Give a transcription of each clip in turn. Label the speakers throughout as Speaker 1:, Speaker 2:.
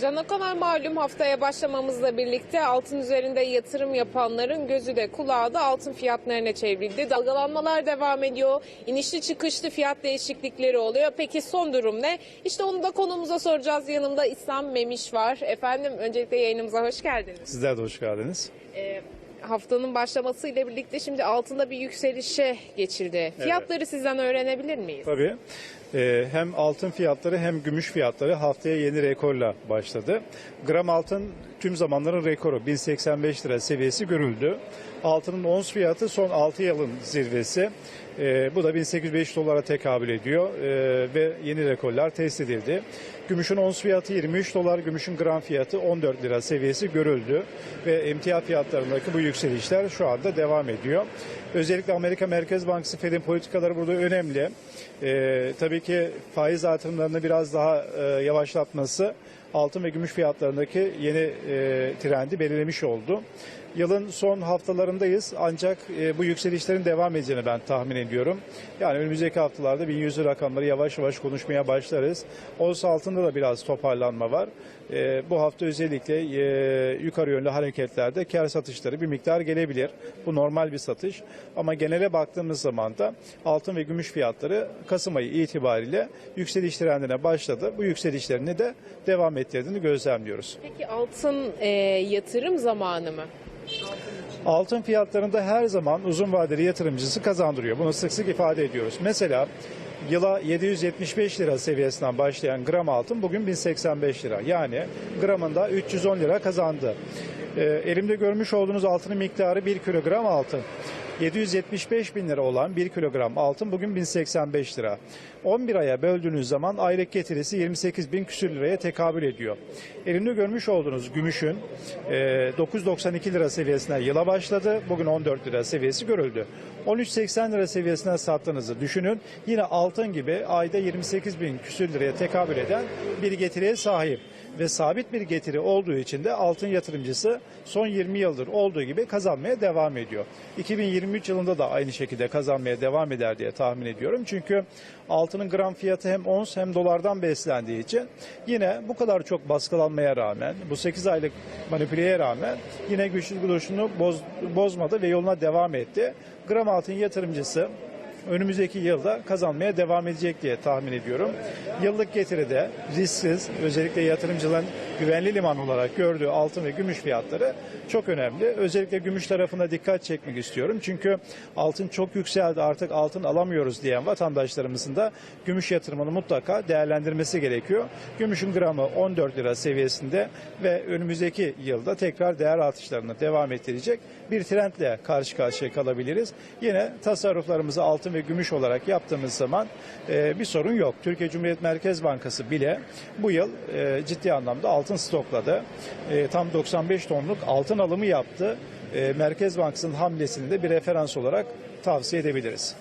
Speaker 1: Can Okanay malum haftaya başlamamızla birlikte altın üzerinde yatırım yapanların gözü de kulağı da altın fiyatlarına çevrildi. Dalgalanmalar devam ediyor. İnişli çıkışlı fiyat değişiklikleri oluyor. Peki son durum ne? İşte onu da konumuza soracağız. Yanımda İslam Memiş var. Efendim öncelikle yayınımıza hoş geldiniz.
Speaker 2: Sizler de hoş geldiniz.
Speaker 1: Ee, haftanın başlamasıyla birlikte şimdi altında bir yükselişe geçildi. Fiyatları sizden öğrenebilir miyiz?
Speaker 2: Tabii hem altın fiyatları hem gümüş fiyatları haftaya yeni rekorla başladı. Gram altın tüm zamanların rekoru 1085 lira seviyesi görüldü. Altının ons fiyatı son 6 yılın zirvesi. E, bu da 1805 dolara tekabül ediyor e, ve yeni rekorlar test edildi. Gümüşün ons fiyatı 23 dolar, gümüşün gram fiyatı 14 lira seviyesi görüldü ve emtia fiyatlarındaki bu yükselişler şu anda devam ediyor. Özellikle Amerika Merkez Bankası Fed'in politikaları burada önemli. Ee, tabii ki faiz artırımlarını biraz daha e, yavaşlatması altın ve gümüş fiyatlarındaki yeni e, trendi belirlemiş oldu. Yılın son haftalarındayız ancak e, bu yükselişlerin devam edeceğini ben tahmin ediyorum. Yani önümüzdeki haftalarda 1100 rakamları yavaş yavaş konuşmaya başlarız. Ons altında da biraz toparlanma var. E, bu hafta özellikle e, yukarı yönlü hareketlerde kar satışları bir miktar gelebilir. Bu normal bir satış. Ama genele baktığımız zaman da altın ve gümüş fiyatları Kasım ayı itibariyle yükseliş trendine başladı. Bu yükselişlerini de devam ettirdiğini gözlemliyoruz.
Speaker 1: Peki altın e, yatırım zamanı mı?
Speaker 2: Altın fiyatlarında her zaman uzun vadeli yatırımcısı kazandırıyor. Bunu sık sık ifade ediyoruz. Mesela yıla 775 lira seviyesinden başlayan gram altın bugün 1085 lira. Yani gramında 310 lira kazandı. Ee, elimde görmüş olduğunuz altının miktarı 1 kilogram altın. 775 bin lira olan 1 kilogram altın bugün 1085 lira. 11 aya böldüğünüz zaman aylık getirisi 28 bin küsür liraya tekabül ediyor. Elimde görmüş olduğunuz gümüşün e, 992 lira seviyesine yıla başladı. Bugün 14 lira seviyesi görüldü. 13.80 lira seviyesine sattığınızı düşünün. Yine altın gibi ayda 28 bin küsür liraya tekabül eden bir getiriye sahip ve sabit bir getiri olduğu için de altın yatırımcısı son 20 yıldır olduğu gibi kazanmaya devam ediyor. 2023 yılında da aynı şekilde kazanmaya devam eder diye tahmin ediyorum. Çünkü altının gram fiyatı hem ons hem dolardan beslendiği için yine bu kadar çok baskılanmaya rağmen bu 8 aylık manipüleye rağmen yine güçlü duruşunu boz, bozmadı ve yoluna devam etti. Gram altın yatırımcısı önümüzdeki yılda kazanmaya devam edecek diye tahmin ediyorum. Yıllık getiride risksiz özellikle yatırımcıların güvenli liman olarak gördüğü altın ve gümüş fiyatları çok önemli. Özellikle gümüş tarafına dikkat çekmek istiyorum. Çünkü altın çok yükseldi artık altın alamıyoruz diyen vatandaşlarımızın da gümüş yatırımını mutlaka değerlendirmesi gerekiyor. Gümüşün gramı 14 lira seviyesinde ve önümüzdeki yılda tekrar değer artışlarını devam ettirecek bir trendle karşı karşıya kalabiliriz. Yine tasarruflarımızı altın ve gümüş olarak yaptığımız zaman e, bir sorun yok. Türkiye Cumhuriyet Merkez Bankası bile bu yıl e, ciddi anlamda altın stokladı. E, tam 95 tonluk altın alımı yaptı. E, Merkez Bankası'nın hamlesini de bir referans olarak tavsiye edebiliriz.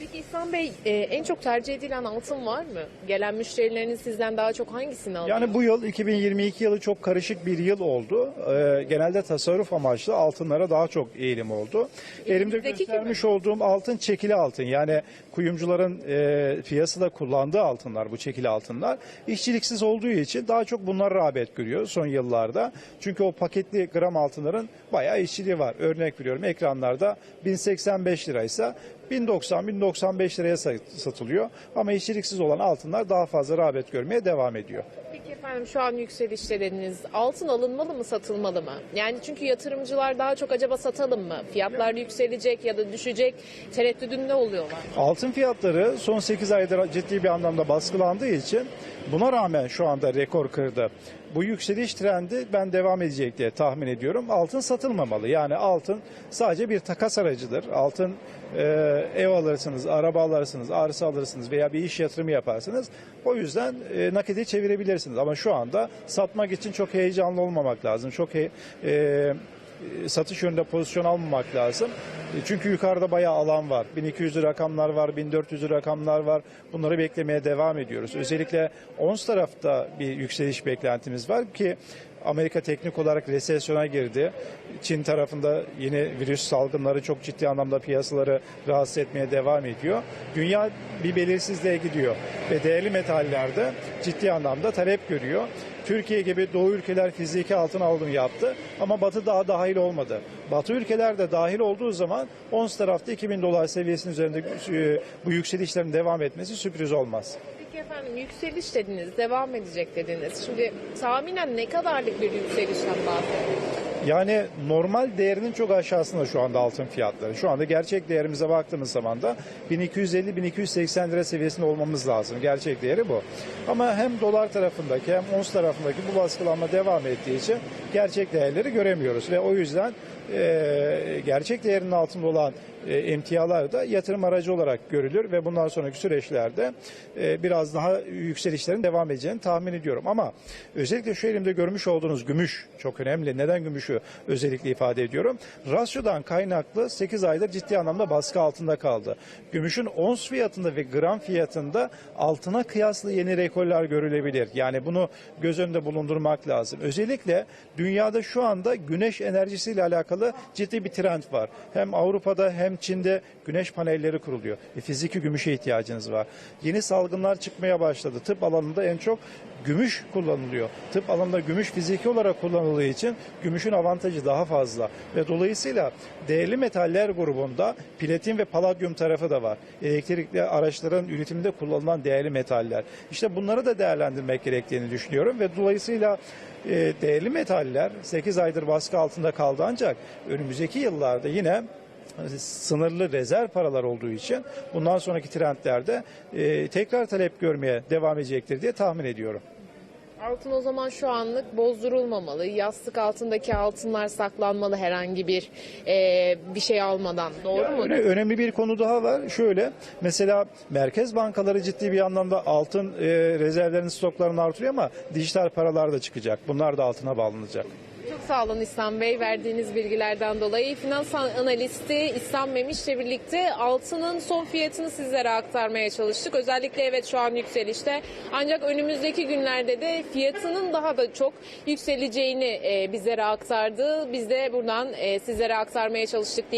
Speaker 1: Peki İhsan Bey e, en çok tercih edilen altın var mı? Gelen müşterileriniz sizden daha çok hangisini alıyor?
Speaker 2: Yani bu yıl 2022 yılı çok karışık bir yıl oldu. Ee, genelde tasarruf amaçlı altınlara daha çok eğilim oldu. Elimde göstermiş olduğum altın çekili altın. Yani kuyumcuların e, piyasada kullandığı altınlar bu çekili altınlar. İşçiliksiz olduğu için daha çok bunlar rağbet görüyor son yıllarda. Çünkü o paketli gram altınların bayağı işçiliği var. Örnek veriyorum ekranlarda 1085 liraysa 1090-1095 liraya sa- satılıyor. Ama işçiliksiz olan altınlar daha fazla rağbet görmeye devam ediyor.
Speaker 1: Peki efendim şu an yükselişte dediniz. Altın alınmalı mı satılmalı mı? Yani çünkü yatırımcılar daha çok acaba satalım mı? Fiyatlar yükselecek ya da düşecek tereddüdünde oluyorlar.
Speaker 2: Altın fiyatları son 8 aydır ciddi bir anlamda baskılandığı için buna rağmen şu anda rekor kırdı. Bu yükseliş trendi ben devam edecek diye tahmin ediyorum. Altın satılmamalı. Yani altın sadece bir takas aracıdır. Altın e, ev alırsınız, araba alırsınız, arsa alırsınız veya bir iş yatırımı yaparsınız. O yüzden e, nakite çevirebilirsiniz. Ama şu anda satmak için çok heyecanlı olmamak lazım. Çok he, e, satış yönünde pozisyon almamak lazım. E, Çünkü yukarıda bayağı alan var. 1200 rakamlar var, 1400 rakamlar var. Bunları beklemeye devam ediyoruz. Özellikle ons tarafta bir yükseliş beklentimiz var ki Amerika teknik olarak resesyona girdi. Çin tarafında yeni virüs salgınları çok ciddi anlamda piyasaları rahatsız etmeye devam ediyor. Dünya bir belirsizliğe gidiyor ve değerli metallerde ciddi anlamda talep görüyor. Türkiye gibi Doğu ülkeler fiziki altın alımı yaptı ama Batı daha dahil olmadı. Batı ülkeler de dahil olduğu zaman ons tarafta 2000 dolar seviyesinin üzerinde e, bu yükselişlerin devam etmesi sürpriz olmaz.
Speaker 1: Efendim yükseliş dediniz, devam edecek dediniz. Şimdi tahminen ne kadarlık bir yükselişten bahsediyoruz?
Speaker 2: Yani normal değerinin çok aşağısında şu anda altın fiyatları. Şu anda gerçek değerimize baktığımız zaman da 1250-1280 lira seviyesinde olmamız lazım. Gerçek değeri bu. Ama hem dolar tarafındaki hem ons tarafındaki bu baskılanma devam ettiği için gerçek değerleri göremiyoruz. Ve o yüzden e, gerçek değerinin altında olan e, emtialar da yatırım aracı olarak görülür ve bundan sonraki süreçlerde e, biraz daha yükselişlerin devam edeceğini tahmin ediyorum. Ama özellikle şu elimde görmüş olduğunuz gümüş çok önemli. Neden gümüşü özellikle ifade ediyorum? Rasyodan kaynaklı 8 aydır ciddi anlamda baskı altında kaldı. Gümüşün ons fiyatında ve gram fiyatında altına kıyaslı yeni rekorlar görülebilir. Yani bunu göz önünde bulundurmak lazım. Özellikle dünyada şu anda güneş enerjisiyle alakalı ciddi bir trend var. Hem Avrupa'da hem Çin'de güneş panelleri kuruluyor. E, fiziki gümüşe ihtiyacınız var. Yeni salgınlar çıkmaya başladı. Tıp alanında en çok gümüş kullanılıyor. Tıp alanında gümüş fiziki olarak kullanıldığı için gümüşün avantajı daha fazla. Ve dolayısıyla değerli metaller grubunda platin ve paladyum tarafı da var. Elektrikli araçların üretiminde kullanılan değerli metaller. İşte bunları da değerlendirmek gerektiğini düşünüyorum ve dolayısıyla e, değerli metaller 8 aydır baskı altında kaldı ancak önümüzdeki yıllarda yine sınırlı rezerv paralar olduğu için bundan sonraki trendlerde e, tekrar talep görmeye devam edecektir diye tahmin ediyorum.
Speaker 1: Altın o zaman şu anlık bozdurulmamalı. Yastık altındaki altınlar saklanmalı herhangi bir e, bir şey almadan. Doğru mu?
Speaker 2: Öne- önemli bir konu daha var. Şöyle mesela merkez bankaları ciddi bir anlamda altın e, rezervlerinin stoklarını artırıyor ama dijital paralar da çıkacak. Bunlar da altına bağlanacak.
Speaker 1: Çok sağ olun İhsan Bey verdiğiniz bilgilerden dolayı. Finans analisti İhsan Memiş'le birlikte altının son fiyatını sizlere aktarmaya çalıştık. Özellikle evet şu an yükselişte. Ancak önümüzdeki günlerde de fiyatının daha da çok yükseleceğini e, bizlere aktardı. Biz de buradan e, sizlere aktarmaya çalıştık diye